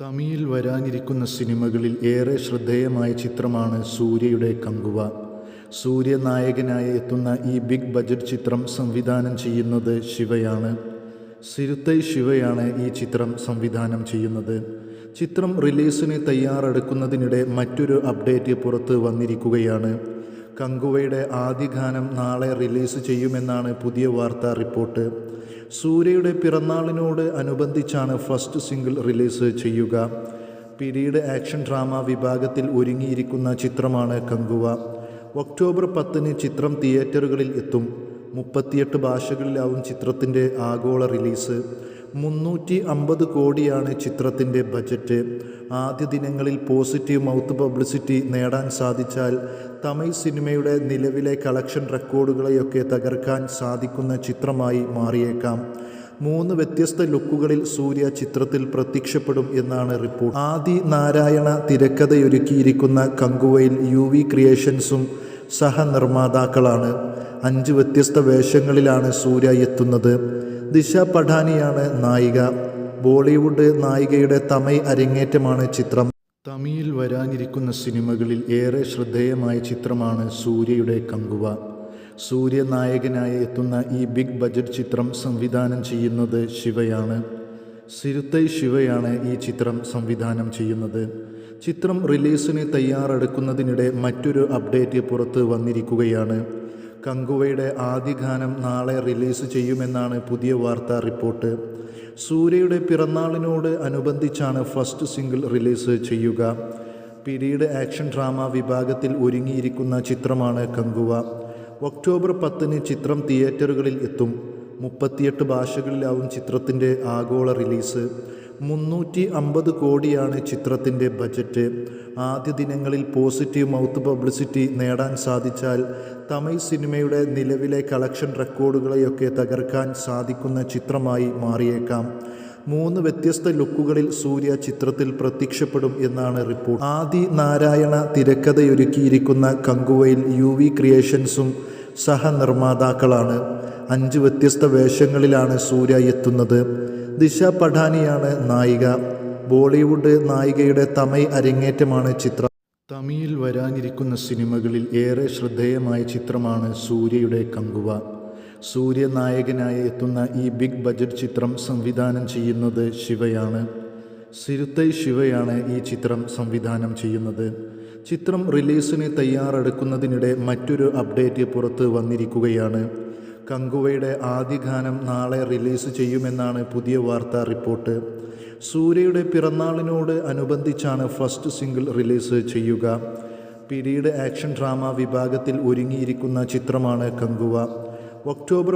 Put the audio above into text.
തമിഴിൽ വരാനിരിക്കുന്ന സിനിമകളിൽ ഏറെ ശ്രദ്ധേയമായ ചിത്രമാണ് സൂര്യയുടെ കങ്കുവ. സൂര്യ നായകനായി എത്തുന്ന ഈ ബിഗ് ബജറ്റ് ചിത്രം സംവിധാനം ചെയ്യുന്നത് ശിവയാണ്. സിരുത്തൈ ശിവയാണ് ഈ ചിത്രം സംവിധാനം ചെയ്യുന്നത്. ചിത്രം റിലീസിന് തയ്യാറെടുക്കുന്നതിനിടെ മറ്റൊരു അപ്ഡേറ്റ് പുറത്ത് വന്നിരിക്കുകയാണ്. കങ്കുവയുടെ ആദ്യ ഗാനം നാളെ റിലീസ് ചെയ്യുമെന്നാണ് പുതിയ വാർത്താ റിപ്പോർട്ട്. സൂര്യയുടെ പിറന്നാളിനോട് അനുബന്ധിച്ചാണ് ഫസ്റ്റ് സിംഗിൾ റിലീസ് ചെയ്യുക. പിരീഡ് ആക്ഷൻ ഡ്രാമ വിഭാഗത്തിൽ ഒരുങ്ങിയിരിക്കുന്ന ചിത്രമാണ് കങ്കുവ. ഒക്ടോബർ പത്തിന് ചിത്രം തിയേറ്ററുകളിൽ എത്തും. മുപ്പത്തിയെട്ട് ഭാഷകളിലാവും ചിത്രത്തിന്റെ ആഗോള റിലീസ്. മുന്നൂറ്റി അമ്പത് കോടിയാണ് ചിത്രത്തിന്റെ ബജറ്റ്. ആദ്യ ദിനങ്ങളിൽ പോസിറ്റീവ് മൗത്ത് പബ്ലിസിറ്റി നേടാൻ സാധിച്ചാൽ തമിഴ് സിനിമയുടെ നിലവിലെ കളക്ഷൻ റെക്കോർഡുകളെയൊക്കെ തകർക്കാൻ സാധിക്കുന്ന ചിത്രമായി മാറിയേക്കാം. മൂന്ന് വ്യത്യസ്ത ലുക്കുകളിൽ സൂര്യ ചിത്രത്തിൽ പ്രത്യക്ഷപ്പെടും എന്നാണ് റിപ്പോർട്ട്. ആദി നാരായണ തിരക്കഥയൊരുക്കിയിരിക്കുന്ന കങ്കുവയിൽ യു വി ക്രിയേഷൻസും സഹനിർമ്മാതാക്കളാണ്. അഞ്ച് വ്യത്യസ്ത വേഷങ്ങളിലാണ് സൂര്യ എത്തുന്നത്. ദിശ പഠാനിയാണ് നായിക. ബോളിവുഡ് നായികയുടെ തമിഴ് അരങ്ങേറ്റമാണ് ചിത്രം. തമിഴിൽ വരാനിരിക്കുന്ന സിനിമകളിൽ ഏറെ ശ്രദ്ധേയമായ ചിത്രമാണ് സൂര്യയുടെ കങ്കുവ. സൂര്യ നായകനായി എത്തുന്ന ഈ ബിഗ് ബജറ്റ് ചിത്രം സംവിധാനം ചെയ്യുന്നത് ശിവയാണ്. സിരുത്തൈ ശിവയാണ് ഈ ചിത്രം സംവിധാനം ചെയ്യുന്നത്. ചിത്രം റിലീസിന് തയ്യാറെടുക്കുന്നതിനിടെ മറ്റൊരു അപ്ഡേറ്റ് പുറത്ത് വന്നിരിക്കുകയാണ്. കങ്കുവയുടെ ആദ്യ ഗാനം നാളെ റിലീസ് ചെയ്യുമെന്നാണ് പുതിയ വാർത്താ റിപ്പോർട്ട്. സൂര്യയുടെ പിറന്നാളിനോട് അനുബന്ധിച്ചാണ് ഫസ്റ്റ് സിംഗിൾ റിലീസ് ചെയ്യുക. പിരീഡ് ആക്ഷൻ ഡ്രാമ വിഭാഗത്തിൽ ഒരുങ്ങിയിരിക്കുന്ന ചിത്രമാണ് കങ്കുവ. ഒക്ടോബർ പത്തിന് ചിത്രം തിയേറ്ററുകളിൽ എത്തും. മുപ്പത്തിയെട്ട് ഭാഷകളിലാവും ചിത്രത്തിന്റെ ആഗോള റിലീസ്. മുന്നൂറ്റി അമ്പത് കോടിയാണ് ചിത്രത്തിന്റെ ബജറ്റ്. ആദ്യ ദിനങ്ങളിൽ പോസിറ്റീവ് മൗത്ത് പബ്ലിസിറ്റി നേടാൻ സാധിച്ചാൽ തമിഴ് സിനിമയുടെ നിലവിലെ കളക്ഷൻ റെക്കോർഡുകളെയൊക്കെ തകർക്കാൻ സാധിക്കുന്ന ചിത്രമായി മാറിയേക്കാം. മൂന്ന് വ്യത്യസ്ത ലുക്കുകളിൽ സൂര്യ ചിത്രത്തിൽ പ്രത്യക്ഷപ്പെടും എന്നാണ് റിപ്പോർട്ട്. ആദി നാരായണ തിരക്കഥയൊരുക്കിയിരിക്കുന്ന കങ്കുവയിൽ യു വി ക്രിയേഷൻസും സഹനിർമ്മാതാക്കളാണ്. അഞ്ച് വ്യത്യസ്ത വേഷങ്ങളിലാണ് സൂര്യ എത്തുന്നത്. ദിശ പഠാനിയാണ് നായിക. ബോളിവുഡ് നായികയുടെ തമിഴ് അരങ്ങേറ്റമാണ് ചിത്രം. തമിഴിൽ വരാനിരിക്കുന്ന സിനിമകളിൽ ഏറെ ശ്രദ്ധേയമായ ചിത്രമാണ് സൂര്യയുടെ കങ്കുവ. സൂര്യ നായകനായി എത്തുന്ന ഈ ബിഗ് ബജറ്റ് ചിത്രം സംവിധാനം ചെയ്യുന്നത് ശിവയാണ്. സിരുത്തൈ ശിവയാണ് ഈ ചിത്രം സംവിധാനം ചെയ്യുന്നത്. ചിത്രം റിലീസിന് തയ്യാറെടുക്കുന്നതിനിടെ മറ്റൊരു അപ്ഡേറ്റ് പുറത്ത് വന്നിരിക്കുകയാണ്. കങ്കുവയുടെ ആദ്യ ഗാനം നാളെ റിലീസ് ചെയ്യുമെന്നാണ് പുതിയ വാർത്താ റിപ്പോർട്ട്. സൂര്യയുടെ പിറന്നാളിനോട് അനുബന്ധിച്ചാണ് ഫസ്റ്റ് സിംഗിൾ റിലീസ് ചെയ്യുക. പിരീഡ് ആക്ഷൻ ഡ്രാമ വിഭാഗത്തിൽ ഒരുങ്ങിയിരിക്കുന്ന ചിത്രമാണ് കങ്കുവ. ഒക്ടോബർ